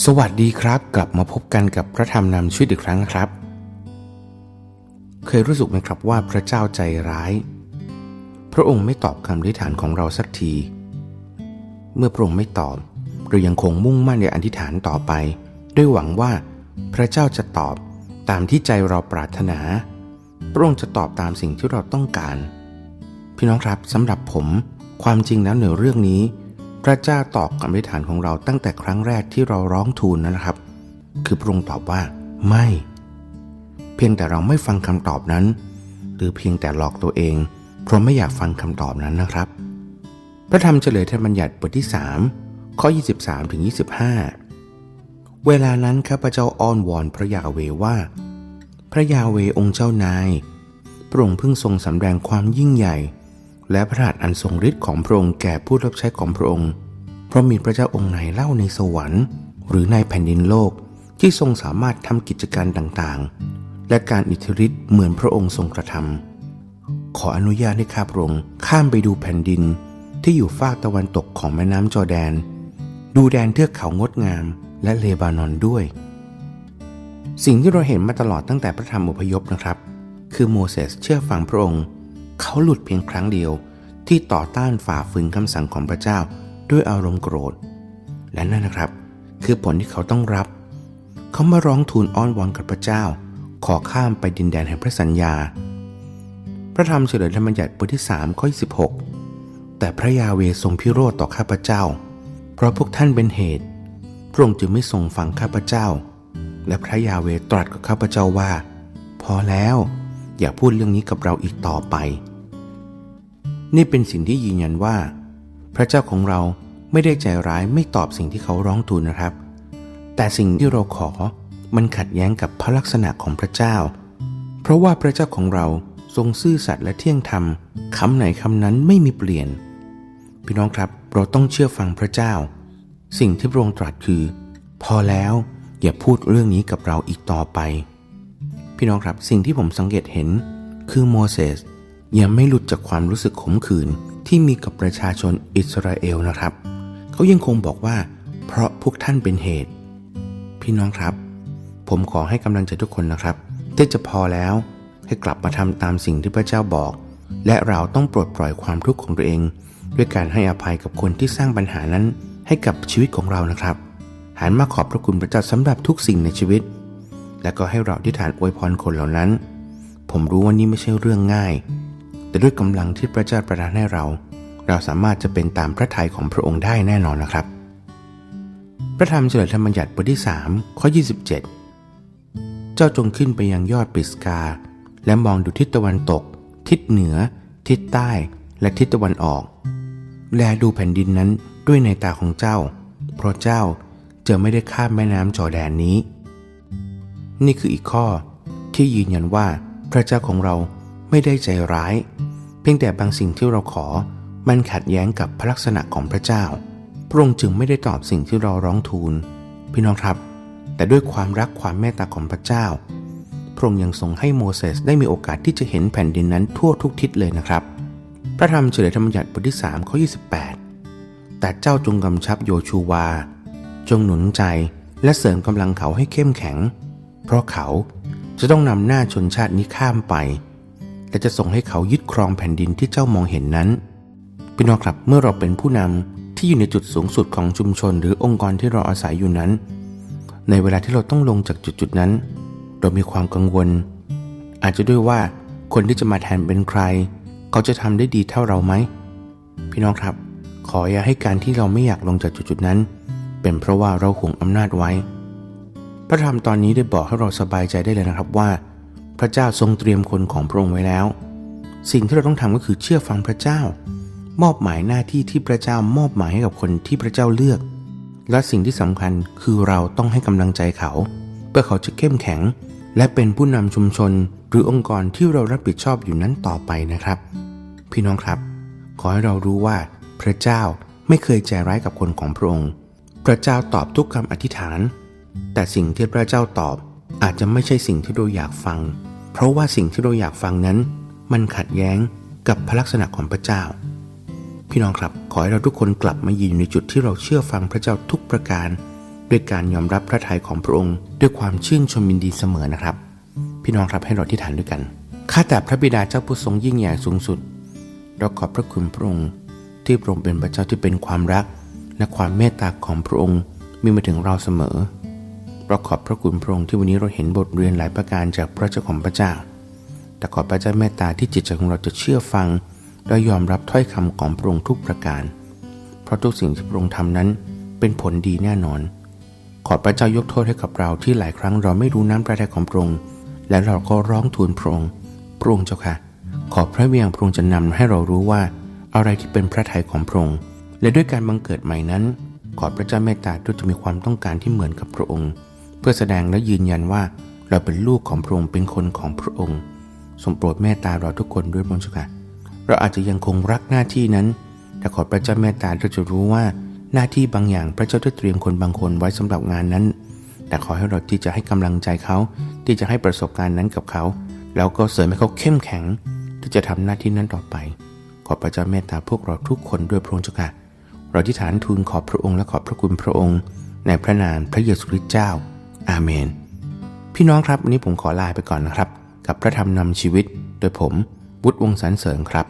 สวัสดีครับ กลับมาพบกันกับพระธรรมนำชีวิตอีกครั้งนะครับ เคยรู้สึกไหมครับว่าพระเจ้าใจร้าย พระองค์ไม่ตอบคำอธิษฐานของเราสักที เมื่อพระองค์ไม่ตอบเรายังคงมุ่งมั่นในอธิษฐานต่อไป ด้วยหวังว่า พระเจ้าจะตอบตามที่ใจเราปรารถนา พระองค์จะตอบตามสิ่งที่เราต้องการ พี่น้องครับสำหรับผมความจริงแล้วในเรื่องนี้ พระเจ้าตอบคำอธิษฐานของเราตั้งแต่ครั้งแรกที่เราร้องทูลนะครับ คือพระองค์ตอบว่าไม่ เพียงแต่เราไม่ฟังคำตอบนั้น หรือเพียงแต่หลอกตัวเอง เพราะไม่อยากฟังคำตอบนั้นนะครับ พระธรรมเฉลยธรรมบัญญัติบทที่ 3 ข้อ 23ถึง25 เวลานั้นข้าพเจ้าอ้อนวอนพระยาเวว่า พระยาเวองค์เจ้านายพระองค์เพิ่งทรงสำแดงความยิ่งใหญ่ และพระหัตถ์อันทรงฤทธิ์ของพระองค์แก่ผู้รับใช้ของพระองค์ เพราะมีพระเจ้าองค์ไหนเล่าในสวรรค์ หรือในแผ่นดินโลกที่ทรงสามารถทำกิจการต่างๆ และการอิทธิฤทธิ์เหมือนพระองค์ทรงกระทำขออนุญาตให้ข้าพระองค์ข้ามไปดูแผ่นดินที่อยู่ฝากตะวันตกของแม่น้ำจอแดน ดูแดนเทือกเขางดงามและเลบานอนด้วย สิ่งที่เราเห็นมาตลอดตั้งแต่พระธรรมอพยพนะครับ คือโมเสสเชื่อฟังพระองค์ เขาหลุดเพียงครั้งเดียวที่ต่อต้านฝ่าฝืนคำสั่งของพระเจ้าด้วยอารมณ์โกรธ และนั่นนะครับ คือผลที่เขาต้องรับ เขามาร้องทูลอ้อนวอนกับพระเจ้า ขอข้ามไปดินแดนแห่งพระสัญญา พระธรรมเฉลยธรรมบัญญัติบทที่3ข้อ26 แต่พระยาเวทรงพิโรธต่อข้าพเจ้า เพราะพวกท่านเป็นเหตุพระองค์จึงไม่ทรงฟังข้าพเจ้า และพระยาเวตรัสกับข้าพเจ้าว่า พอแล้ว อย่าพูดเรื่องนี้กับเราอีกต่อไป นี่เป็นสิ่งที่ยืนยันว่า พระเจ้าของเราไม่ได้ใจร้ายไม่ตอบสิ่งที่เขาร้องทูลนะครับ แต่สิ่งที่เราขอมันขัดแย้งกับพระลักษณะของพระเจ้า เพราะว่าพระเจ้าของเราทรงซื่อสัตย์และเที่ยงธรรมคำไหนคำนั้นไม่มีเปลี่ยน พี่น้องครับเราต้องเชื่อฟังพระเจ้า สิ่งที่พระองค์ตรัสคือ พอแล้วอย่าพูดเรื่องนี้กับเราอีกต่อไป พี่น้องครับสิ่งที่ผมสังเกตเห็นคือโมเสส ยังไม่หลุดจากความรู้สึกขมขื่นที่มีกับประชาชนอิสราเอลนะครับ เขายังคงบอกว่า เพราะพวกท่านเป็นเหตุ พี่น้องครับ ผมขอให้กำลังใจทุกคนนะครับที่จะพอแล้วให้กลับมาทำตามสิ่งที่พระเจ้าบอก และเราต้องปลดปล่อยความทุกข์ของตัวเอง ด้วยการให้อภัยกับคนที่สร้างปัญหานั้นให้กับชีวิตของเรานะครับ หันมาขอบพระคุณพระเจ้าสำหรับทุกสิ่งในชีวิต และก็ให้เราที่ฐานอวยพรคนเหล่านั้น ผมรู้ว่านี่ไม่ใช่เรื่องง่าย แต่ด้วยกำลังที่พระเจ้าประทานให้เรา เราสามารถจะเป็นตามพระทัยของพระองค์ได้แน่นอนนะครับ พระธรรมเฉลยธรรมบัญญัติบทที่3ข้อ 27 เจ้าจงขึ้นไปยังยอดปิสกา และมองดูทิศตะวันตก ทิศเหนือ ทิศใต้ และทิศตะวันออก แลดูแผ่นดินนั้นด้วยในตาของเจ้า เพราะเจ้าจะไม่ได้ข้ามแม่น้ำจอแดนนี้ นี่คืออีกข้อที่ยืนยันว่าพระเจ้าของเรา ไม่ได้ใจร้าย เพียงแต่บางสิ่งที่เราขอ มันขัดแย้งกับพระลักษณะของพระเจ้า พระองค์จึงไม่ได้ตอบสิ่งที่เราร้องทูล พี่น้องครับ แต่ด้วยความรักความเมตตาของพระเจ้า พระองค์ยังทรงให้โมเสสได้มีโอกาสที่จะเห็นแผ่นดินนั้นทั่วทุกทิศเลยนะครับ พระธรรมเฉลยธรรมบัญญัติบทที่3ข้อ28 แต่เจ้าจงกำชับโยชูวา จงหนุนใจและเสริมกำลังเขาให้เข้มแข็ง เพราะเขาจะต้องนำหน้าชนชาตินี้ข้ามไป และจะส่งให้เขายึดครองแผ่นดินที่เจ้ามองเห็นนั้นพี่น้องครับเมื่อเราเป็นผู้นำที่อยู่ในจุดสูงสุดของชุมชน หรือองค์กรที่เราอาศัยอยู่นั้น ในเวลาที่เราต้องลงจากจุดๆนั้น เรามีความกังวล อาจจะด้วยว่าคนที่จะมาแทนเป็นใคร เขาจะทำได้ดีเท่าเราไหมพี่น้องครับ ขออย่าให้การที่เราไม่อยากลงจากจุดๆนั้น เป็นเพราะว่าเราห่วงอำนาจไว้ พระธรรมตอนนี้ได้บอกให้เราสบายใจได้เลยนะครับว่า ระเจ้าทรงเตรียมคนของพระองค์ไว้แล้ว สิ่งที่เราต้องทำก็คือเชื่อฟังพระเจ้า มอบหมายหน้าที่ที่พระเจ้ามอบหมายให้กับคนที่พระเจ้าเลือก และสิ่งที่สำคัญคือเราต้องให้กำลังใจเขา เพื่อเขาจะเข้มแข็ง และเป็นผู้นำชุมชน หรือองค์กรที่เรารับผิดชอบอยู่นั้นต่อไปนะครับ พี่น้องครับ ขอให้เรารู้ว่า พระเจ้าไม่เคยใจร้ายกับคนของพระองค์ พระเจ้าตอบทุกคำอธิษฐาน แต่สิ่งที่พระเจ้าตอบอาจจะไม่ใช่สิ่งที่เราอยากฟัง เพราะว่าสิ่งที่เราอยากฟังนั้น มันขัดแย้งกับพระลักษณะของพระเจ้า พี่น้องครับขอให้เราทุกคนกลับมายืนในจุดที่เราเชื่อฟังพระเจ้าทุกประการ ด้วยการยอมรับพระทัยของพระองค์ ด้วยความชื่นชมยินดีเสมอนะครับ พี่น้องครับให้เราที่ฐานด้วยกันข้าแต่พระบิดาเจ้าผู้ทรงยิ่งใหญ่สูงสุดเราขอบพระคุณพระองค์ ที่พระองค์เป็นพระเจ้าที่เป็นความรัก และความเมตตาของพระองค์มีมาถึงเราเสมอ เราขอบพระคุณพระองค์ที่วันนี้เราเห็นบทเรียนหลายประการจากพระเจ้าของพระเจ้า แต่ขอพระเจ้าเมตตาที่จิตใจของเราจะเชื่อฟัง และยอมรับถ้อยคำของพระองค์ทุกประการ เพราะทุกสิ่งที่พระองค์ทำนั้นเป็นผลดีแน่นอน ขอพระเจ้ายกโทษให้กับเราที่หลายครั้งเราไม่รู้น้ำพระทัยของพระองค์ และเราก็ร้องทูลพระองค์ พระองค์เจ้าค่ะ ขอพระเวียงพระองค์จะนำให้เรารู้ว่าอะไรที่เป็นพระทัยของพระองค์ และด้วยการบังเกิดใหม่นั้น ขอพระเจ้าเมตตาด้วยจะมีความต้องการที่เหมือนกับพระองค์ เพื่อแสดงและยืนยันว่าเราเป็นลูกของพระองค์เป็นคนของพระองค์ทรงโปรดเมตตาเราทุกคนด้วยพระองค์เจ้าค่ะเราอาจจะยังคงรักหน้าที่นั้น แต่ขอพระเจ้าเมตตาเราจะรู้ว่าหน้าที่บางอย่างพระเจ้าได้เตรียมคนบางคนไว้สำหรับงานนั้น แต่ขอให้เราที่จะให้กำลังใจเขา ที่จะให้ประสบการณ์นั้นกับเขา แล้วก็เสริมให้เขาเข้มแข็ง ที่จะทำหน้าที่นั้นต่อไป ขอพระเจ้าเมตตาพวกเราทุกคนด้วยพระองค์เจ้าค่ะเราที่ฐานทูลขอบพระองค์และขอบพระคุณพระองค์ ในพระนามพระเยซูคริสต์เจ้า อาเมน พี่น้องครับวันนี้ผมขอลาไปก่อนนะครับ กับพระธรรมนำชีวิต โดยผมวุฒิวงศ์สรรเสริญครับ